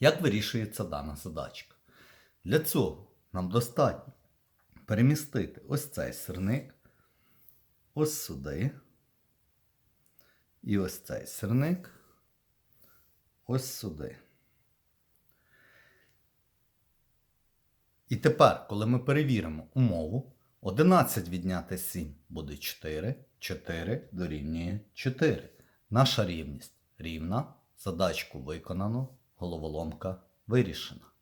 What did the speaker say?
Як вирішується дана задачка? Для цього нам достатньо перемістити ось цей сирник ось сюди. І ось цей сирник ось сюди. І тепер, коли ми перевіримо умову, 11 відняти 7 буде 4, 4 дорівнює 4. Наша рівність рівна, задачку виконано, головоломка вирішена.